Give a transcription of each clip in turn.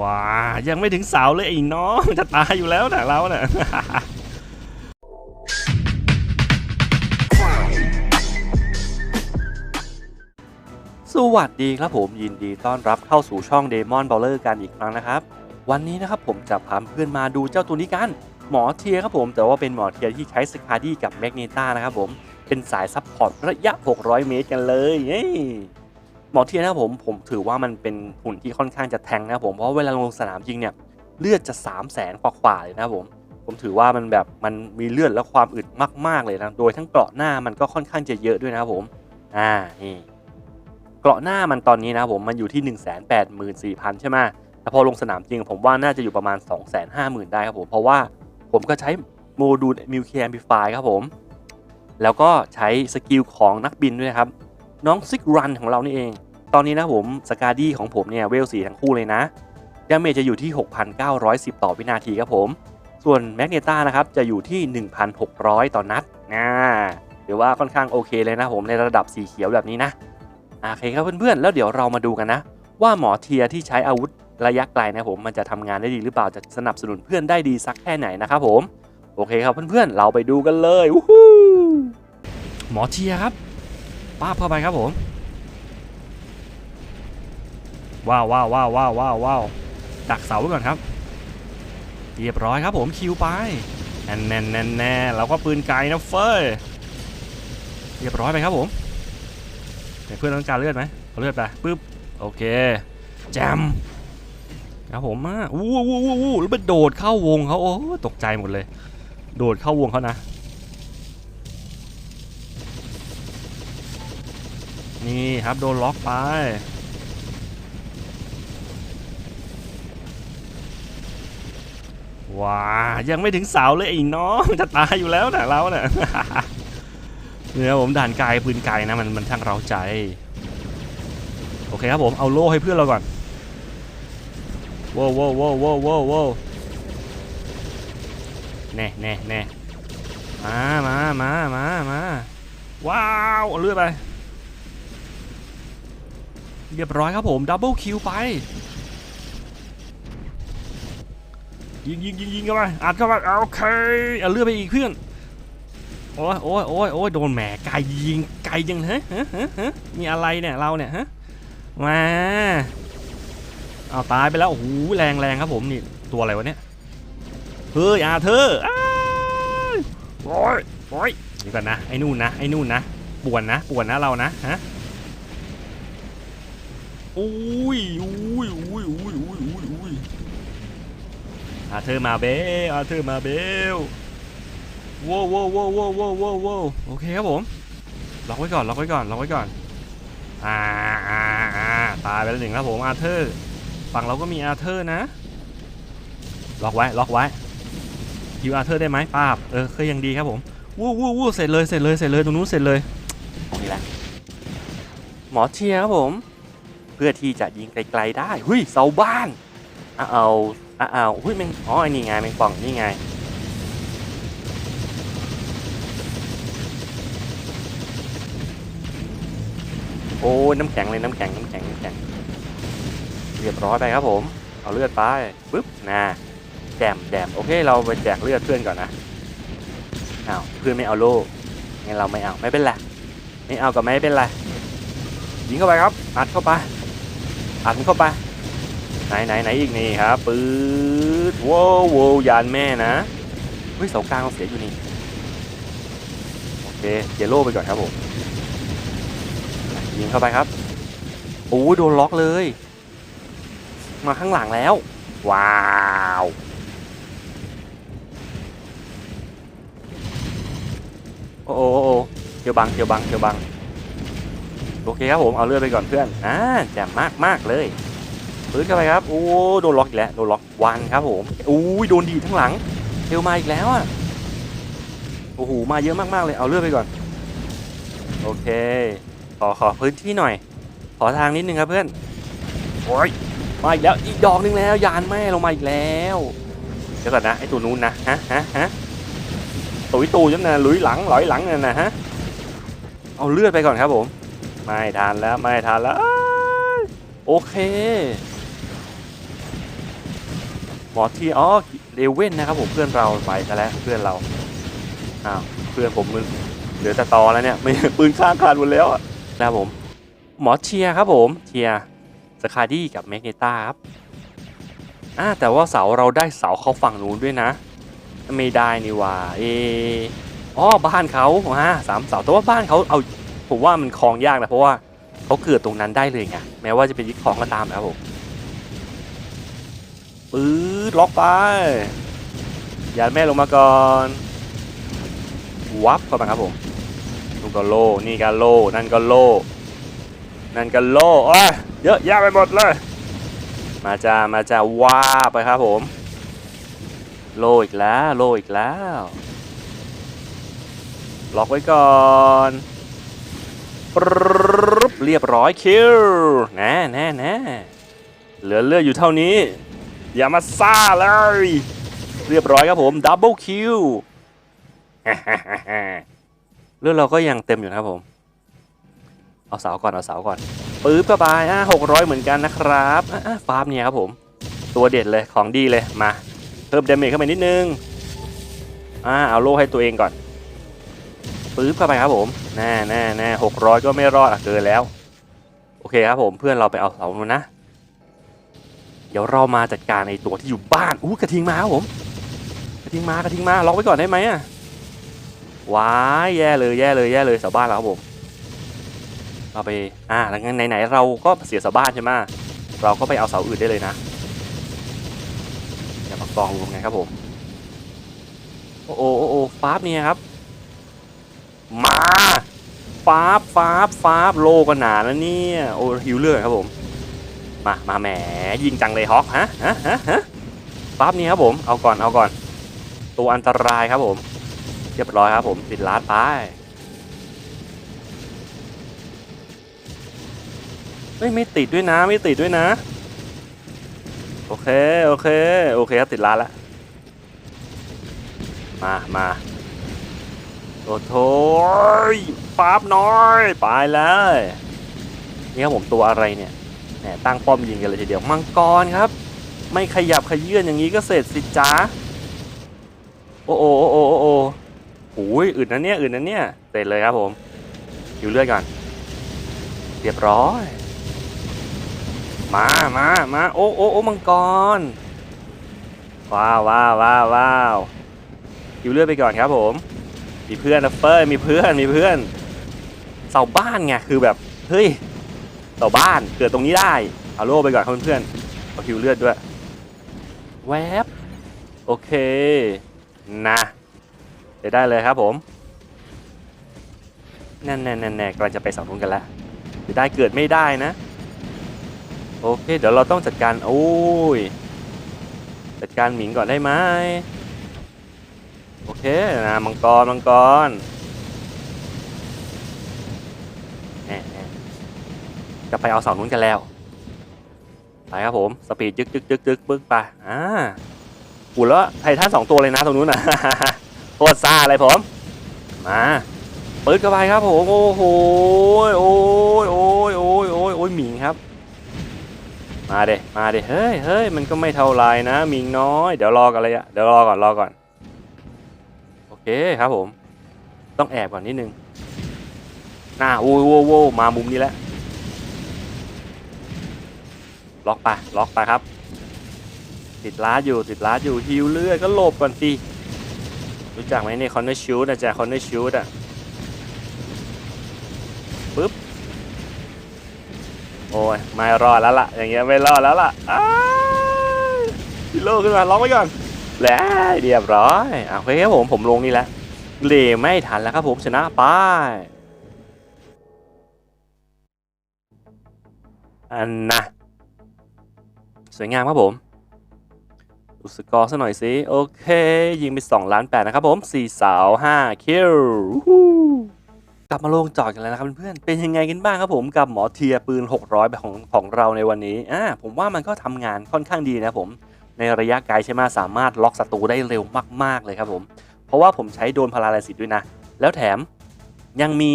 ว้ายังไม่ถึงเสาเลยไอ้น้องจะตายอยู่แล้วนะเราเนะ่ะสวัสดีครับผมยินดีต้อนรับเข้าสู่ช่อง Demon Brawler กันอีกครั้งนะครับ วันนี้นะครับผมจะพาเพื่อนมาดูเจ้าตัวนี้กันหมอเทียครับผมแต่ว่าเป็นหมอเทียที่ใช้สคาดี้กับแมกเนต้านะครับผมเป็นสายซัพพอร์ตระยะ 600 เมตรกันเลยเย้ หมอเทียนะครับผมผมถือว่ามันเป็นหุ่นที่ค่อนข้างจะแทงนะครับผมเพราะเวลาลงสนามจริงเนี่ยเลือดจะ3 0 0แสนกว่าๆเลยนะครับผมผมถือว่ามันแบบมันมีเลือดและความอึดมากๆเลยนะโดยทั้งเกราะหน้ามันก็ค่อนข้างจะเยอะด้วยนะครับผมอ่านี่เกราะหน้ามันตอนนี้นะครับผมมันอยู่ที่ 1 8 4 0 0 0ใช่ไหมแต่พอลงสนามจริงผมว่าน่าจะอยู่ประมาณ 2 5 0 0 0 0ได้ครับผมเพราะว่าผมก็ใช้โมดูลมิวเคลียร์พิฟายครับผม แล้วก็ใช้สกิลของนักบินด้วยครับ น้องซิกรันของเรานี่เอง ตอนนี้นะผมสกาดี้ของผมเนี่ยเวลสีทั้งคู่เลยนะดาเมจจะอยู่ที่ 6,910 ต่อวินาทีครับผม ส่วนแมกเนต้านะครับจะอยู่ที่ 1,600 ต่อนัดนะหรือว่าค่อนข้างโอเคเลยนะผมในระดับสีเขียวแบบนี้นะโอเคครับเพื่อนๆ แล้วเดี๋ยวเรามาดูกันนะ ว่าหมอเทียที่ใช้อาวุธระยะไกลนะผมมันจะทำงานได้ดีหรือเปล่าจะสนับสนุนเพื่อนได้ดีสักแค่ไหนนะครับผม โอเคครับเพื่อนๆ เราไปดูกันเลยหมอเทียครับป้าเข้าไปครับผม ว้าวว้าวว้าวว้าวว้าววาวดักเสาไว้ก่อนครับ เรียบร้อยครับผมคิวไปแน่นแน่นแน่นแน่เราก็ปืนไกลนะเฟ้ยเรียบร้อยไปครับผมเดี๋ยวเพื่อนต้องการเลือดไหมเอาเลือดไปปึ๊บโอเคแจมครับผมมาอู้วู้วู้วู้แล้วไปโดดเข้าวงเขาโอ้ตกใจหมดเลย โดดเข้าวงเขานะ นี่ครับโดนล็อกไป ว้ายังไม่ถึงเสาเลยไอ้น้องจะตายอยู่แล้วนะเราเนะ่ะเนี่ยผมด่านไกลปืนไกลนะมันมันช่างเราใจ โอเคครับผมเอาโล่ให้เพื่อนเราก่อนว้าวว้าวว้าวว้าวว้าวว้าวแน่แน่แน่มามามามามาว้าวเลือดไป เรียบร้อยครับผมดับเบิลคิวไป ยิงยิงยิงยิงเข้าไปอัดเข้าไปโอเคเอาเลือดไปอีกเพื่อนโอ้ยโอ้ยโอ้ยโอ้ยโดนแหมไก่ยิงไก่ยังฮะฮะฮะฮะมีอะไรเนี่ยเราเนี่ยฮะมาเอาตายไปแล้วโอ้โหแรงแรงครับผมนี่ตัวอะไรวะเนี่ยเฮ้ยอาเธอร์อ้ยโอ้ยโอ้ยเดี๋ยวก่อนนะไอ้นู่นนะไอ้นู่นนะป่วนนะป่วนนะเรานะฮะอุ้ยอุ้ยอุ้ยอุ้ยอุ้ยอุ้ยอุ้ย อาเธอร์มาเบลอาเธอร์มาเบลว้าวว้าวว้าวว้าวว้าวว้าวว้าวโอเคครับผมล็อกไว้ก่อนล็อกไว้ก่อนล็อกไว้ก่อนอ่าอ่าอ่าตายไปแล้วหนึ่งครับผมอาเธอร์ฝั่งเราก็มีอาเธอร์นะล็อกไว้ล็อกไว้คิวอาเธอร์ได้ไหมป้าบเออเคยยังดีครับผมวู้วู้วู้เสร็จเลยเสร็จเลยเสร็จเลยตรงนู้นเสร็จเลยตรงนี้แหละหมอเชียร์ครับผม เพื่อที่จะยิงไกลๆได้หุยเสาบ้านเอา อ้าวหุ้ยแมงอ๋อไอ้นี่ไงแมงป่องนี่ไงโอ้น้ำแข็งเลยน้ำแข็งน้ำแข็งน้ำแข็งเรียบร้อยไปครับผม เอาเลือดไปปึ๊บนะแจมแจมโอเค เราไปแจกเลือดเพื่อนก่อนนะอ้าวเพื่อนไม่เอาโล่งั้นเราไม่เอาไม่เป็นไรไม่เอาก็ไม่เป็นไรยิงเข้าไปครับอัดเข้าไปอัดมันเข้าไป ไหนไหนไหนอีกนี่ครับปื๊ดว้าวววยานแม่นะเฮ้ยเสากลางเราเสียอยู่นี่โอเคเยลโล่ไปก่อนครับผมยิงเข้าไปครับโอ้ยโดนล็อกเลย มาข้างหลังแล้ว ว้าวโอ้โหโอ้เกียวบังเกียวบังเกียวบังโอเคครับผมเอาเลือดไปก่อนเพื่อนอ่าแจ่มมากมากเลย ปืนเข้าไปครับโอ้โดนล็อกอีกแล้วโดนล็อกวันครับผมอู้ยโดนดีทั้งหลังเทลมาอีกแล้วอะโอ้โหมาเยอะมากๆเลยเอาเลือดไปก่อนโอเคขอขอพื้นที่หน่อย ขอทางนิดนึงครับเพื่อนโอ้ยมาอีกแล้วอีกดอกนึงแล้วยานแม่ลงมาอีกแล้วเดี๋ยวก่อนนะไอตัวนู้นนะฮะฮะฮะตุยตูจังนะลุยหลังลอยหลังนั่นนะฮะเอาเลือดไปก่อนครับผม ไม่ทานแล้วไม่ทานแล้วโอเค หมอที่อ๋อเลเว่นนะครับผมเพื่อนเราไปซะแล้วเพื่อนเราอ้าวเพื่อนผมมึงเหลือแต่ตอแล้วเนี่ยไม่ปืนข้างขาดหมดแล้วอะนะครับผมหมอเชียครับผมเชียสคาดี้กับเมกเนต้าครับอ่าแต่ว่าเสาเราได้เสาเขาฝั่งนู้นด้วยนะ ไม่ได้นี่ว่าเอออ๋อบ้านเขาฮะสามเสาแต่ว่าบ้านเขาเอาผมว่ามันคลองยากนะเพราะว่าเขาเกิดตรงนั้นได้เลยไงแม้ว่าจะเป็นยึดคลองก็ตามนะครับผมปื๊ ดล็อกไปยันแม่ลงมาก่อนวับเข้ามาครับผมนู่นก็โลนี่ก็โลนั่นก็โลนั่นก็โลโอ้ยเยอะแยะไปหมดเลย มาจ้ามาจ้าว้าไปครับผม โลอีกแล้วโลอีกแล้วล็อกไว้ก่อนรเรียบร้อยคิวแน่แน่แน่เหลือเลือดอยู่เท่านี้ อย่ามาซ่าเลย เรียบร้อยครับผมดับเบิลคิวเลือดเราก็ยังเต็มอยู่นะครับผม เอาเสาก่อน เอาเสาก่อนปื๊บก็ไปอะหกร้อยเหมือนกันนะครับอะฟาร์มเนี่ยครับผม ตัวเด็ดเลยของดีเลยมา เพิ่มเดเมจเข้าไปนิดนึงอ่าเอาโล่ให้ตัวเองก่อนปื๊บเข้าไปครับผมแน่แน่แน่หกร้อยก็ไม่รอดอะเกินแล้ว โอเคครับผมเพื่อนเราไปเอาเสามานะ เดี๋ยวเรามาจัดการในตัวที่อยู่บ้านอู้กระทิงมาครับผม กระทิงมากระทิงมาล็อกไว้ก่อนได้ไหมอะว้ายแย่เลยแย่เลยแย่เลยเสาบ้านเราครับผมเราไปอ่าแล้วงั้นไหนๆเราก็เสียเสาบ้านใช่ไหมเราก็ไปเอาเสาอื่นได้เลยนะอย่ามากองรวมไงครับผมโอ้โอโอ้โอฟาบเนี่ยครับ มาฟาบฟาบฟาบโลก็หนาแล้วเนี่ยโอ้หิวเลือดครับผม มามาแหมยิงจังเลยฮอกฮะฮะฮะฮะฟาบนี่ครับผมเอาก่อนเอาก่อน ตัวอันตรายครับผม เรียบร้อยครับผมติดลาดไปเฮ้ยไม่ติดด้วยนะไม่ติดด้วยนะ โอเคโอเคโอเคครับติดร้านแล้วมามาโอ้โถยป๊บน้อยไปเลยนี่ครับผมตัวอะไรเนี่ย ตั้งป้อมยิงกันเลยทีเดียวมังกรครับ ไม่ขยับขยื่นอย่างนี้ก็เสร็จสิจ้าโอ้โอโอ้โอโอ้โอโอ้ยอื่นนะเนี่ยอื่นนะเนี่ยเสร็จเลยครับผมอยู่เลือดก่อนเรียบร้อย มามามาโอ้โอ้โอ้มังกรว้าวว้าวว้าวว้าวอยู่เลือดไปก่อนครับผม มีเพื่อนนะเฟ้ยมีเพื่อนมีเพื่อนเสาบ้านไงคือแบบเฮ้ย เสาบ้านเกิดตรงนี้ได้เอาโล่ไปก่อนครับเพื่อนๆเอาคิวเลือดด้วย แวบโอเค นะเดี๋ยวได้เลยครับผมแน่ๆๆๆกำลังจะไปเสาทุนกันแล้วจะได้เกิดไม่ได้นะ โอเค เดี๋ยวเราต้องจัดการโอ้ยจัดการหมิงก่อนได้ไหมโอเคนะมังกรมังกรแน่ๆ จะไปเอาเสานู้นกันแล้ว ไปครับผม สปีดยึกยึกยึกยึกปึ๊กไป อ่าหูแล้วไททันสองตัวเลยนะตรงนู้นนะโคตรซ่าเลยผม มาปืดเข้าไปครับผมโอ้โหโอ้ยโอ้ยโอ้ยโอ้ยโอ้ยหมิงครับ มาเดมาเดเฮ้ยเฮ้ยมันก็ไม่เท่าไรนะมิงน้อย เดี๋ยวรอกันเลยอะเดี๋ยวรอก่อนรอก่อน โอเคครับผม ต้องแอบก่อนนิดนึงน้าโอ้ยโว้โว้มามุมนี้แล้ว ล็อกไปล็อกไปครับ ติดล้าอยู่ติดล้าอยู่ฮิวเลือดก็หลบก่อนสิรู้จักไหมเนี่ยคอนเนอร์ชูดอะจ๊ะคอนเนอร์ชูดอะปึ๊บโอ้ยไม่รอดแล้วล่ะ อย่างเงี้ยไม่รอดแล้วล่ะอ้ายพิโลขึ้นมาล็อกไว้ก่อนแล้วเรียบร้อยอะโอเคครับผมผมลงนี่แหละเลไม่ทันแล้วครับผมชนะไปอันนะ สวยงามครับผมดูสกอร์ซะหน่อยสิ โอเค ยิงไป2ล้าน8นะครับผม 4 สาว 5 คิวกลับมาลงจอดกันแล้วนะครับเพื่อนเป็นยังไงกันบ้างครับผมกับหมอเทียปืน 600แบบของของเราในวันนี้อ่าผมว่ามันก็ทำงานค่อนข้างดีนะผม ในระยะไกลใช่ไหมสามารถล็อกศัตรูได้เร็วมาก ๆ เลยครับผม เพราะว่าผมใช้โดนพาราไลซิสด้วยนะ แล้วแถมยังมี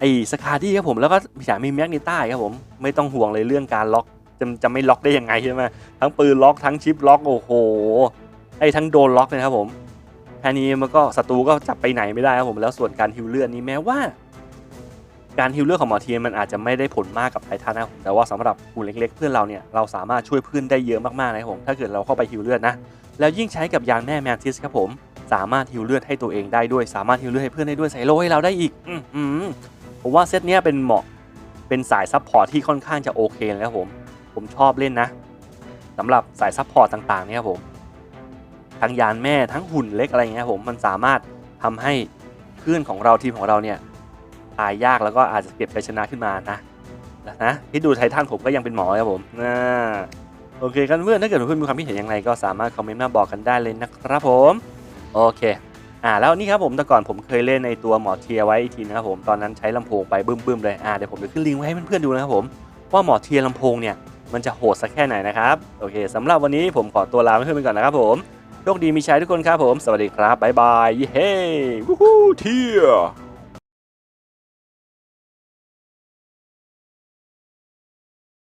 ไอ้สคาดี้ครับผมแล้วก็พี่ฉามีแมกนิต้าครับผมไม่ต้องห่วงเลยเรื่องการล็อก จะจะไม่ล็อกได้ยังไงใช่ไหมทั้งปืนล็อกทั้งชิปล็อกโอ้โหไอ้ทั้งโดนล็อกเลยครับผมแค่นี้มันก็ศัตรูก็จับไปไหนไม่ได้ครับผมแล้วส่วนการฮิวเลือดนี้แม้ว่า การฮิวเลือดของหมอเทียนมันอาจจะไม่ได้ผลมากกับไททันนะแต่ว่าสำหรับหุ่นเล็กๆ เพื่อนเราเนี่ยเราสามารถช่วยเพื่อนได้เยอะมากๆนะครับผมถ้าเกิดเราเข้าไปฮิวเลือดนะแล้วยิ่งใช้กับยานแม่แมนทิสครับผมสามารถฮิวเลือดให้ตัวเองได้ด้วย สามารถฮิวเลือดให้เพื่อนได้ด้วยใส่โลให้เราได้อีกอืผมว่าเซตเนี้ยเป็นเหมาะเป็นสายซัพพอร์ตที่ค่อนข้างจะโอเคเลยครับผม ผมชอบเล่นนะสำหรับสายซัพพอร์ตต่างๆเนี่ยครับผมทั้งยานแม่ทั้งหุ่นเล็กอะไรเงี้ยผมมันสามารถทำให้เพื่อนของเราทีมของเราเนี่ยตายยากแล้วก็อาจจะเก็บชัยชนะขึ้นมานะนะที่ดูไททันผมก็ยังเป็นหมอครับผมนะโอเคกันเพื่อนถ้าเกิดเพื่อนมีความคิดเห็นอย่างไรก็สามารถคอมเมนต์มาบอกกันได้เลยนะครับผมโอเคอ่าแล้วนี่ครับผมแต่ก่อนผมเคยเล่นในตัวหมอเทียไว้อีกทีนะครับผมตอนนั้นใช้ลำโพงไปบึ้มๆเลยอ่าเดี๋ยวผมจะขึ้นลิงก์ไว้ให้เพื่อนๆดูนะครับผมว่าหมอเทียนลำโพงเนี่ย มันจะโหดสักแค่ไหนนะครับ โอเคสำหรับวันนี้ผมขอตัวลาไปเพื่อนๆไปก่อนนะครับผมโชคดีมีชัยทุกคนครับผม สวัสดีครับ บ๊ายบาย เย้วู้ฮู้เทีย